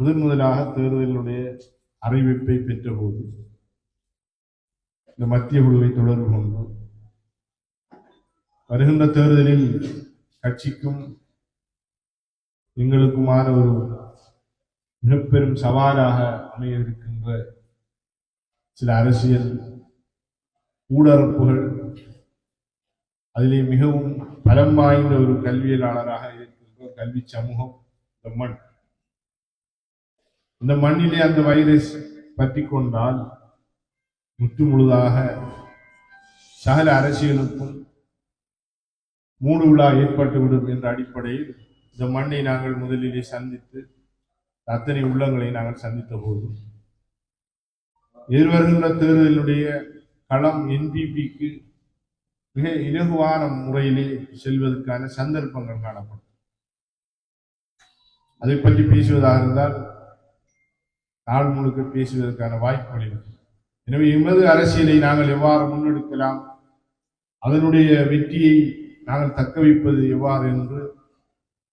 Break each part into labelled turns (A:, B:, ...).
A: முதன் முதலாக தேர்தலுடைய அறிவிப்பை பெற்றபோது இந்த மத்திய குழுவை தொடர்பு கொண்டு வருகின்ற தேர்தலில் கட்சிக்கும் எங்களுக்குமான ஒரு மிகப்பெரும் சவாலாக அமைய இருக்கின்ற சில அரசியல் ஊடறுப்புகள் அதிலே மிகவும் பலம் வாய்ந்த ஒரு கல்வியலாளராக இருக்கின்ற கல்வி சமூகம் இந்த மண். இந்த மண்ணிலே அந்த வைரஸ் பற்றி கொண்டால் முற்று முழுதாக சகல அரசியலுக்கும் மூடு விழா ஏற்பட்டுவிடும் என்ற அடிப்படையில் இந்த மண்ணை நாங்கள் முதலிலே சந்தித்து அத்தனை உள்ளங்களை நாங்கள் சந்தித்த போது எதிர்வருகின்ற தேர்தலினுடைய களம் என்பிபிக்கு மிக இலகுவான முறையிலே செல்வதற்கான சந்தர்ப்பங்கள் காணப்படும். அதை பற்றி பேசுவதாக இருந்தால் நாள் முழுக்க பேசுவதற்கான வாய்ப்புகள் இருக்கு. எனவே எமது அரசியலை நாங்கள் எவ்வாறு முன்னெடுக்கலாம்? அதனுடைய வெற்றியை நாங்கள் தக்க வைப்பது எவ்வாறு என்று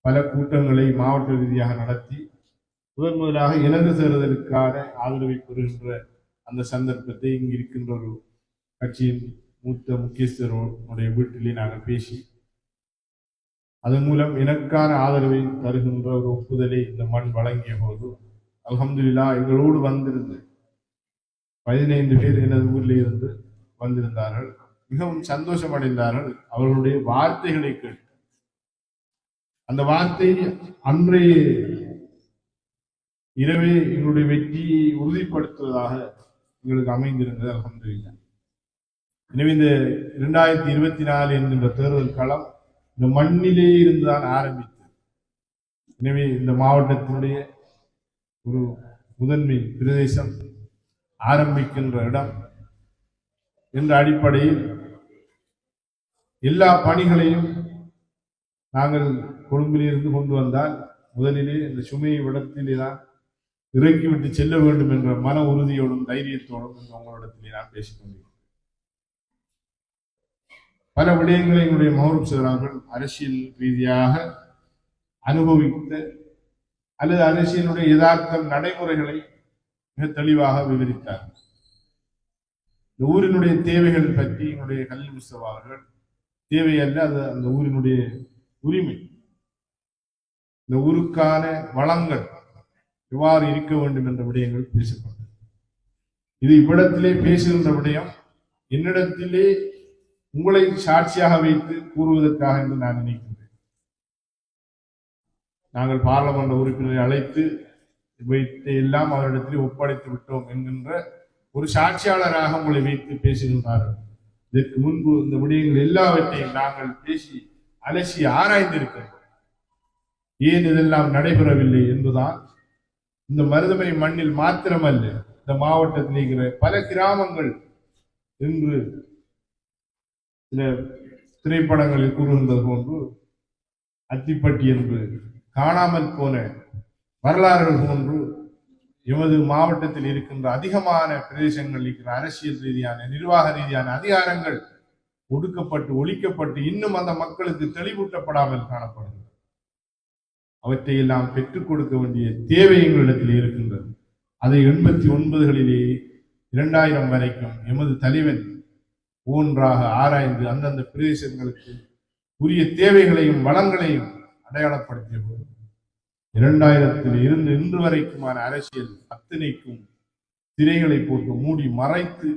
A: பல கூட்டங்களை மாவட்ட ரீதியாக நடத்தி முதன் முதலாக இலங்கு தேர்தலுக்கான ஆதரவை பெறுகின்ற அந்த சந்தர்ப்பத்தை இங்கு இருக்கின்ற ஒரு கட்சியின் மூத்த முக்கியஸ்தருடைய வீட்டிலே நாங்கள் பேசி அதன் மூலம் எனக்கான ஆதரவை தருகின்ற ஒரு ஒப்புதலை இந்த மண் வழங்கிய போது அலமதுல்லா எங்களோடு வந்திருந்து பதினைந்து பேர் எனது ஊரில் இருந்து வந்திருந்தார்கள். மிகவும் சந்தோஷம் அடைந்தார்கள் அவர்களுடைய வார்த்தைகளை கேட்டு. அந்த வார்த்தை அன்றைய இரவே எங்களுடைய வெற்றியை உறுதிப்படுத்துவதாக எங்களுக்கு அமைந்திருந்தது அலமதுல்லா எனவே இந்த இரண்டாயிரத்தி இருபத்தி நாலு என்கின்ற தேர்தல் களம் இந்த மண்ணிலே இருந்துதான் ஆரம்பித்தது. எனவே இந்த மாவட்டத்தினுடைய ஒரு முதன்மை பிரதேசம் ஆரம்பிக்கின்ற இடம் என்ற அடிப்படையில் எல்லா பணிகளையும் நாங்கள் கொழும்பிலிருந்து கொண்டு வந்தால் முதலிலே இந்த சுமையை விடத்திலே தான் இறக்கிவிட்டு செல்ல வேண்டும் என்ற மன உறுதியோடும் தைரியத்தோடும் இந்த உங்களிடத்திலே நான் பேசிக் பல விடயங்களை எங்களுடைய மௌரூப் சிவரார்கள் அரசியல் ரீதியாக அனுபவித்த அல்லது அரசியலுடைய யதார்த்தம் நடைமுறைகளை மிக தெளிவாக விவரித்தார். இந்த ஊரினுடைய தேவைகள் பற்றி என்னுடைய கல்வி முஸ்தபா அவர்கள் தேவை அல்ல அது அந்த ஊரினுடைய உரிமை. இந்த ஊருக்கான வளங்கள் எவ்வாறு இருக்க வேண்டும் என்ற விடயங்கள் பேசப்பட்டது. இது இவ்விடத்திலே பேசுகின்ற விடயம் என்னிடத்திலே உங்களை சாட்சியாக வைத்து கூறுவதற்காக என்று நான் நினைக்கிறேன். நாங்கள் பாராளுமன்ற உறுப்பினரை அழைத்து வைத்து எல்லாம் அவரிடத்தில் ஒப்படைத்து விட்டோம் என்கின்ற ஒரு சாட்சியாளராக உங்களை வைத்து பேசுகின்றார்கள். இதற்கு முன்பு இந்த விடயங்கள் எல்லாவற்றையும் நாங்கள் பேசி அலசி ஆராய்ந்திருக்கிறோம். ஏன் இதெல்லாம் நடைபெறவில்லை என்பதால் இந்த மருதமனை மண்ணில் மாத்திரமல்ல இந்த மாவட்டத்தில் இருக்கிற பல கிராமங்கள் என்று சில திரைப்படங்களில் கூறுகின்றது போன்று அத்திப்பட்டி என்று காணாமல் போன வரலாறுகள் போன்று எமது மாவட்டத்தில் இருக்கின்ற அதிகமான பிரதேசங்கள் இருக்கிற அரசியல் ரீதியான நிர்வாக ரீதியான அதிகாரங்கள் ஒடுக்கப்பட்டு ஒழிக்கப்பட்டு இன்னும் அந்த மக்களுக்கு தெளிவூட்டப்படாமல் காணப்படுகிறது. அவற்றை எல்லாம் பெற்றுக் கொடுக்க வேண்டிய தேவை எங்களிடத்தில் இருக்கின்றது. அதை எண்பத்தி ஒன்பதுகளிலே இரண்டாயிரம் வரைக்கும் எமது தலைவன் ஒவ்வொன்றாக ஆராய்ந்து அந்தந்த பிரதேசங்களுக்கு உரிய தேவைகளையும் வளங்களையும் அடையாளப்படுத்திய போது இரண்டாயிரத்தில் இருந்து இன்று வரைக்குமான அரசியல் அத்தனைக்கும் திரைகளை போட்டு மூடி மறைத்து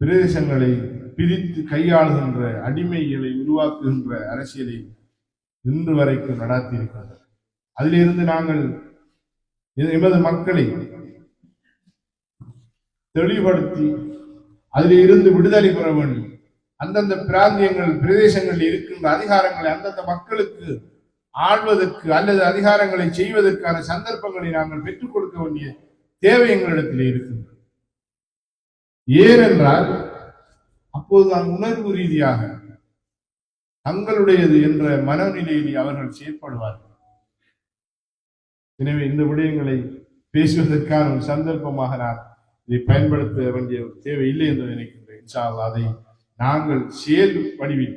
A: பிரதேசங்களை பிரித்து கையாளுகின்ற அடிமைகளை உருவாக்குகின்ற அரசியலை இன்று வரைக்கும் நடாத்தியிருக்கின்றனர் அதிலிருந்து நாங்கள் எமது மக்களை தெளிவுபடுத்தி அதில் இருந்து விடுதலை பெற வேண்டும். அந்தந்த பிராந்தியங்கள் பிரதேசங்களில் இருக்கின்ற அதிகாரங்களை அந்தந்த மக்களுக்கு ஆள்வதற்கு அல்லது அதிகாரங்களை செய்வதற்கான சந்தர்ப்பங்களை நாங்கள் பெற்றுக் கொடுக்க வேண்டிய தேவை எங்களிடத்தில் இருக்கின்றது. ஏனென்றால் அப்போதுதான் உணர்வு ரீதியாக தங்களுடையது என்ற மனநிலையில் அவர்கள் செயற்படுவார்கள். எனவே இந்த விடயங்களை பேசுவதற்கான ஒரு சந்தர்ப்பமாக நான் இதை பயன்படுத்த வேண்டிய ஒரு தேவை இல்லை என்று நினைக்கின்றேன். அதை நாங்கள் செயல் வடிவில்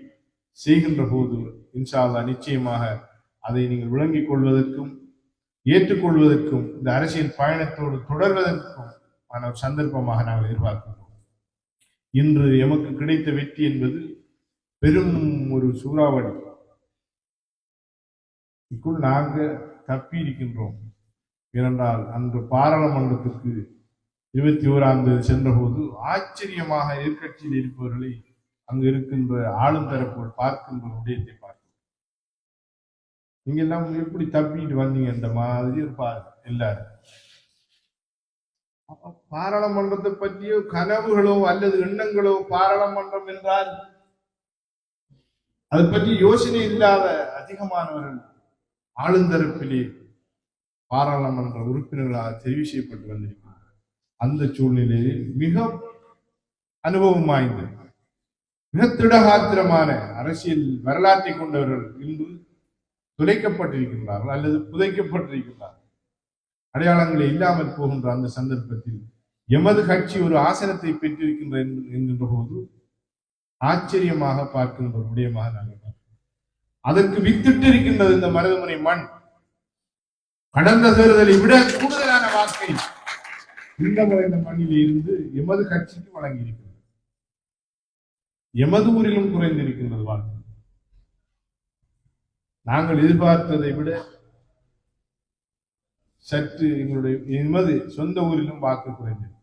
A: செய்கின்ற போது இன்ஷா நிச்சயமாக அதை நீங்கள் விளங்கிக் கொள்வதற்கும் ஏற்றுக்கொள்வதற்கும் இந்த அரசியல் பயணத்தோடு தொடர்வதற்கும் ஆன சந்தர்ப்பமாக நாங்கள் எதிர்பார்க்கின்றோம். இன்று எமக்கு கிடைத்த வெற்றி என்பது பெரும் ஒரு சூறாவளி. இக்குள் நாங்கள் தப்பி இருக்கின்றோம் ஏனென்றால் அன்று பாராளுமன்றத்துக்கு இருபத்தி ஓராம் தேதி சென்றபோது ஆச்சரியமாக எதிர்கட்சியில் இருப்பவர்களை அங்கு இருக்கின்ற ஆளும் தரப்போல் பார்க்கின்ற விடயத்தை பார்க்கும். நீங்க எல்லாம் எப்படி தப்பிட்டு வந்தீங்க இந்த மாதிரி இருப்பாரு எல்லாரும்? பாராளுமன்றத்தை பற்றிய கனவுகளோ அல்லது எண்ணங்களோ பாராளுமன்றம் என்றால் அதை பற்றி யோசனை இல்லாத அதிகமானவர்கள் ஆளுந்தரப்பிலே பாராளுமன்ற உறுப்பினர்களாக தெரிவு செய்யப்பட்டு வந்திருக்கிறார் அந்த சூழ்நிலையில் மிக அனுபவம் வாய்ந்தது. மிக திடகாத்திரமான அரசியல் வரலாற்றை கொண்டவர்கள் இன்று துளைக்கப்பட்டிருக்கின்றார்கள் அல்லது புதைக்கப்பட்டிருக்கின்றார்கள். அடையாளங்களை இல்லாமல் போகின்ற அந்த சந்தர்ப்பத்தில் எமது கட்சி ஒரு ஆசனத்தை பெற்றிருக்கின்ற என்கின்ற- என்கின்ற போது ஆச்சரியமாக பார்க்கின்ற ஒரு விடயமாக நாங்கள் பார்க்கிறோம். அதற்கு வித்திட்டு இருக்கின்றது இந்த மருதமுனை மண். கடந்த தேர்தலை விட கூடுதலான வாக்கை இந்த முறை இந்த மண்ணில் இருந்து எமது கட்சிக்கு வழங்கியிருக்கிறது. எமது ஊரிலும் குறைந்திருக்கின்றது வாக்கு நாங்கள் எதிர்பார்த்ததை விட சற்று எங்களுடைய எமது சொந்த ஊரிலும் வாக்கு குறைந்தது.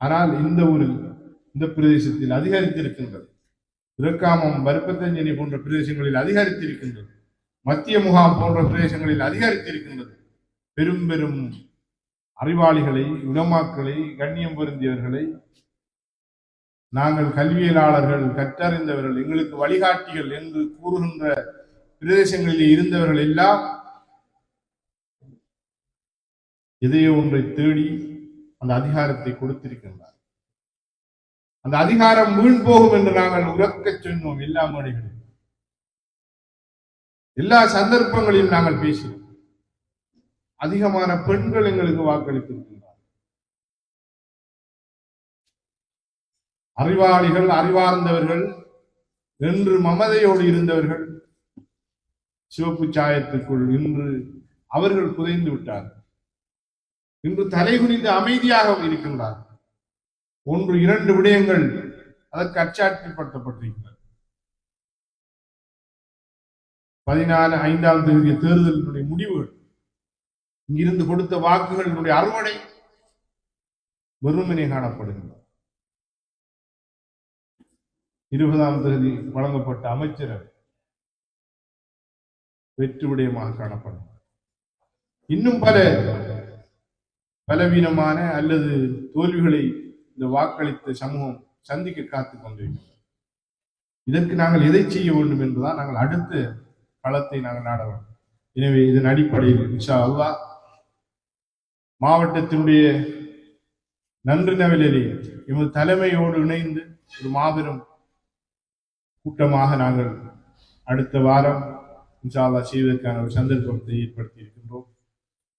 A: ஆனால் இந்த ஊரில் இந்த பிரதேசத்தில் அதிகரித்திருக்கின்றது. திருக்காமம் வருப்பத்தஞ்சனி போன்ற பிரதேசங்களில் அதிகரித்திருக்கின்றது. மத்திய முகாம் போன்ற பிரதேசங்களில் அதிகரித்திருக்கின்றது. பெரும் பெரும் அறிவாளிகளை உலமாக்களை கண்ணியம் பொருந்தியவர்களை நாங்கள் கல்வியலாளர்கள் கற்றறிந்தவர்கள் எங்களுக்கு வழிகாட்டிகள் என்று கூறுகின்ற பிரதேசங்களில் இருந்தவர்கள் எல்லாம் எதையோ ஒன்றை தேடி அந்த அதிகாரத்தை கொடுத்திருக்கின்றார் அந்த அதிகாரம் வீண் போகும் என்று நாங்கள் உறக்கச் சொன்னோம் எல்லா மேடைகளிலும். எல்லா சந்தர்ப்பங்களிலும் நாங்கள் பேசினோம். அதிகமான பெண்கள் எங்களுக்கு வாக்களித்திருக்கின்றார் அறிவாளிகள் அறிவார்ந்தவர்கள் என்று மமதையோடு இருந்தவர்கள் சிவப்பு சாயத்துக்குள் இன்று அவர்கள் புதைந்து விட்டார்கள் இன்று தலைகுனிந்து அமைதியாக இருக்கின்றார். ஒன்று இரண்டு விடயங்கள் அதற்கு அச்சாட்சிப்படுத்தப்பட்டிருக்கிறது. பதினாலு ஐந்தாம் தேதிய தேர்தலினுடைய முடிவுகள் இங்கிருந்து கொடுத்த வாக்குகளினுடைய அறுவடை வெறுமனே காணப்படுகின்றன இருபதாம் தேதி வழங்கப்பட்ட அமைச்சரவை வெற்றி விடயமாக காணப்படும். இன்னும் பல பலவீனமான அல்லது தோல்விகளை இந்த வாக்களித்த சமூகம் சந்திக்க காத்துக் கொண்டிருக்கிறது. இதற்கு நாங்கள் எதை செய்ய வேண்டும் என்பதால் நாங்கள் அடுத்த களத்தை நாங்கள் நாட வேண்டும். எனவே இதன் அடிப்படையில் இன்ஷா அல்லா மாவட்டத்தினுடைய நன்றி நவலிலே எமது தலைமையோடு இணைந்து ஒரு மாபெரும் கூட்டமாக நாங்கள் அடுத்த வாரம் இன்ஷால்லா செய்வதற்கான ஒரு சந்தர்ப்பத்தை ஏற்படுத்தி இருக்கின்றோம்.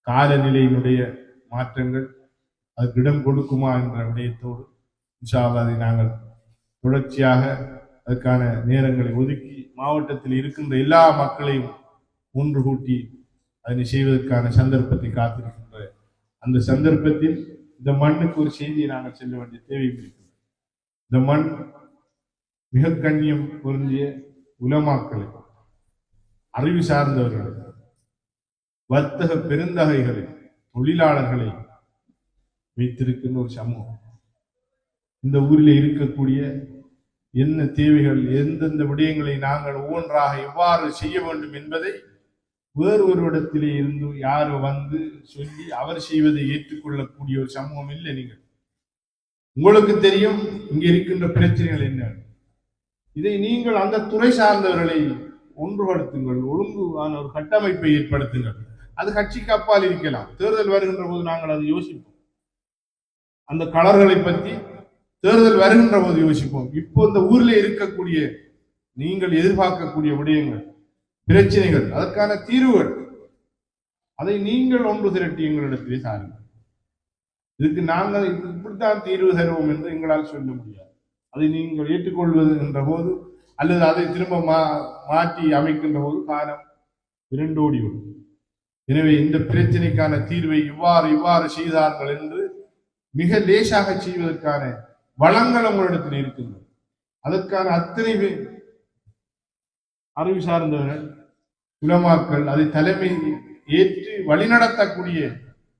A: காலநிலையினுடைய மாற்றங்கள் அதுக்கு இடம் கொடுக்குமா என்ற விடயத்தோடு இன்ஷால்லா அதை நாங்கள் தொடர்ச்சியாக அதற்கான நேரங்களை ஒதுக்கி மாவட்டத்தில் இருக்கின்ற எல்லா மக்களையும் ஒன்று கூட்டி அதனை செய்வதற்கான சந்தர்ப்பத்தை காத்திருக்கின்ற அந்த சந்தர்ப்பத்தில் இந்த மண்ணுக்கு ஒரு செய்தியை நாங்கள் செல்ல வேண்டிய தேவை இருக்கிறது இந்த மண் மிக கண்ணியம் பொருந்திய உலமாக்களை அறிவு சார்ந்தவர்களை வர்த்தக பெருந்தகைகளை தொழிலாளர்களை வைத்திருக்கின்ற ஒரு சமூகம். இந்த ஊரில் இருக்கக்கூடிய என்ன தேவைகள் எந்தெந்த விடயங்களை நாங்கள் ஒவ்வொன்றாக எவ்வாறு செய்ய வேண்டும் என்பதை வேறு ஒரு இடத்திலே இருந்து யாரோ வந்து சொல்லி அவர் செய்வதை ஏற்றுக்கொள்ளக்கூடிய ஒரு சமூகம் இல்லை நீங்கள். உங்களுக்கு தெரியும் இங்கே இருக்கின்ற பிரச்சனைகள் என்ன? இதை நீங்கள் அந்த துறை சார்ந்தவர்களை ஒன்றுபடுத்துங்கள் ஒழுங்குவான ஒரு கட்டமைப்பை ஏற்படுத்துங்கள். அது கட்சிக்கு அப்பால் இருக்கலாம். தேர்தல் வருகின்ற போது நாங்கள் அதை யோசிப்போம். அந்த கலர்களை பற்றி தேர்தல் வருகின்ற போது யோசிப்போம். இப்போ இந்த ஊர்ல இருக்கக்கூடிய நீங்கள் எதிர்பார்க்கக்கூடிய விடயங்கள் பிரச்சனைகள் அதற்கான தீர்வுகள் அதை நீங்கள் ஒன்று திரட்டி எங்களிடத்திலே சாருங்கள் இதுக்கு நாங்கள் இப்படித்தான் தீர்வு தருவோம் என்று எங்களால் சொல்ல முடியாது. அதை நீங்கள் ஏற்றுக்கொள்வது என்ற போது அல்லது அதை திரும்ப மா மாற்றி அமைக்கின்ற போது காலம் இரண்டோடி விடும். எனவே இந்த பிரச்சனைக்கான தீர்வை இவ்வாறு இவ்வாறு செய்தார்கள் என்று மிக லேசாக செய்வதற்கான வளங்கள் உங்களிடத்தில் இருக்கின்றது அதற்கான அத்தனை பேர் அறிவு சார்ந்தவர்கள் உலமாக்கள் அதை தலைமை ஏற்று வழிநடத்தக்கூடிய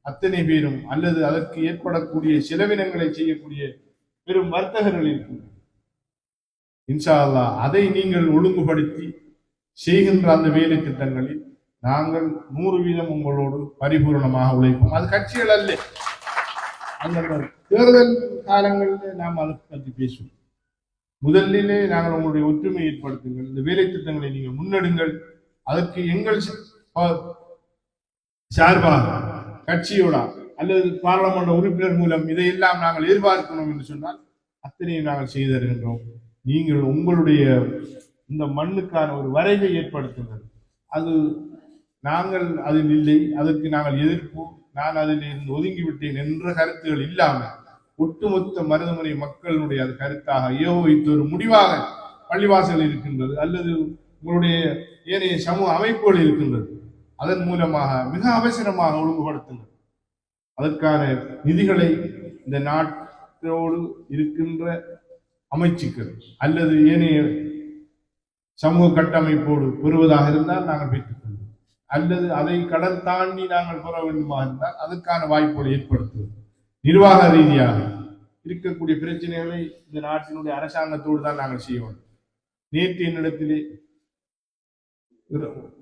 A: அத்தனை பேரும் அல்லது அதற்கு ஏற்படக்கூடிய செலவினங்களை செய்யக்கூடிய பெரும் வர்த்தகர்கள் இருக்கின்றனர் இன்ஷா அல்லாஹ் அதை நீங்கள் ஒழுங்குபடுத்தி செய்கின்ற அந்த வேலை திட்டங்களில் நாங்கள் நூறு வீதம் உங்களோடு பரிபூர்ணமாக உழைப்போம். அது கட்சிகள் அல்ல. அந்த தேர்தல் காலங்களில் நாம் அதை பற்றி பேசுவோம். முதலிலே நாங்கள் உங்களுடைய ஒற்றுமை ஏற்படுத்துங்கள். இந்த வேலை திட்டங்களை நீங்கள் முன்னெடுங்கள். அதற்கு எங்கள் சார்பாக கட்சியோட அல்லது பாராளுமன்ற உறுப்பினர் மூலம் இதையெல்லாம் நாங்கள் எதிர்பார்க்கணும் என்று சொன்னால் அத்தனையும் நாங்கள் செய்து தருகின்றோம். நீங்கள் உங்களுடைய இந்த மண்ணுக்கான ஒரு வரைவை ஏற்படுத்துங்கள். அது நாங்கள் அதில் இல்லை அதற்கு நாங்கள் எதிர்ப்பு நான் அதில் இருந்து ஒதுங்கிவிட்டேன் என்ற கருத்துகள் இல்லாமல் ஒட்டுமொத்த மருதமுறை மக்களுடைய அது கருத்தாக ஏகோபித்த ஒரு முடிவாக பள்ளிவாசல் இருக்கின்றது அல்லது உங்களுடைய ஏனைய சமூக அமைப்புகள் இருக்கின்றது அதன் மூலமாக மிக அவசரமாக ஒழுங்குபடுத்துங்கள். அதற்கான நிதிகளை இந்த நாட்டோடு இருக்கின்ற அமைச்சுக்கள் அல்லது ஏனைய சமூக கட்டமைப்போடு பெறுவதாக இருந்தால் நாங்கள் பெற்றுக்கொள்வோம். அல்லது அதை கடல் தாண்டி நாங்கள் பெற வேண்டுமா இருந்தால் அதற்கான வாய்ப்புகளை ஏற்படுத்துவோம். நிர்வாக ரீதியாக இருக்கக்கூடிய பிரச்சனைகளை இந்த நாட்டினுடைய அரசாங்கத்தோடு தான் நாங்கள் செய்ய வேண்டும். நேற்று என்னிடத்திலே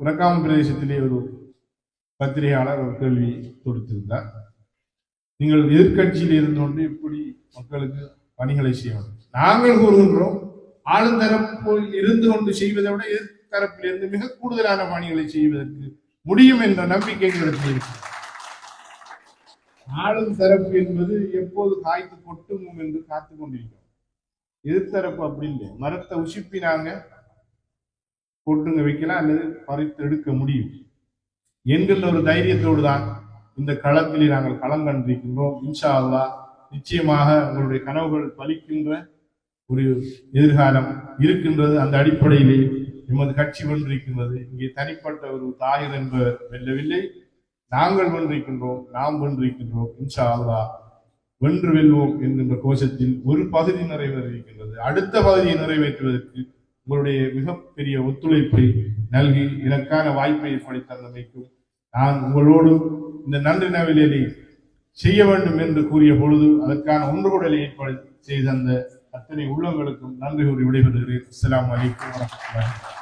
A: உரக்காம பிரதேசத்திலே ஒரு பத்திரிகையாளர் ஒரு கேள்வி தொடுத்திருந்தார். நீங்கள் எதிர்க்கட்சியில் இருந்து கொண்டு இப்படி மக்களுக்கு பணிகளை செய்ய வேண்டும் நாங்கள் கூறுகின்றோம் ஆளுந்தரப்பில் இருந்து கொண்டு செய்வதை விட எதிர்த்தரப்பில் இருந்து மிக கூடுதலான பணிகளை செய்வதற்கு முடியும் என்ற நம்பிக்கை எங்களிடத்தில் இருக்கு ஆளும் தரப்பு என்பது எப்போது காய்த்து கொட்டுமும் என்று காத்து கொண்டிருக்கிறோம். எதிர்த்தரப்பு அப்படி இல்லை. மரத்தை உசுப்பினாங்க கொட்டுங்க வைக்கலாம் அல்லது பறித்து எடுக்க முடியும். என்கின்ற ஒரு தைரியத்தோடு தான் இந்த களத்திலே நாங்கள் களம் கண்டிருக்கின்றோம். இன்ஷா அல்லா நிச்சயமாக உங்களுடைய கனவுகள் பலிக்கின்ற ஒரு எதிர்காலம் இருக்கின்றது. அந்த அடிப்படையிலே எமது கட்சி வென்றிருக்கின்றது. இங்கே தனிப்பட்ட ஒரு தாயர் என்பவர் வெல்லவில்லை. நாங்கள் வென்றிருக்கின்றோம். நாம் வென்றிருக்கின்றோம். இன்ஷா அல்லா வென்று வெல்வோம் என்கின்ற கோஷத்தில் ஒரு பகுதி நிறைவேறியிருக்கின்றது. அடுத்த பகுதியை நிறைவேற்றுவதற்கு உங்களுடைய மிகப்பெரிய ஒத்துழைப்பை நல்கி இதற்கான வாய்ப்பை ஏற்படுத்தி தந்தமைக்கும் நான் உங்களோடு இந்த நன்றி நவிலே செய்ய வேண்டும் என்று கூறிய பொழுது அதற்கான ஒன்றுகூடலை ஏற்பாடு செய்த அந்த அத்தனை உள்ளங்களுக்கும் நன்றி கூறி விடைபெறுகிறேன். அஸ்லாம் வலைக்கம் வரமத்துல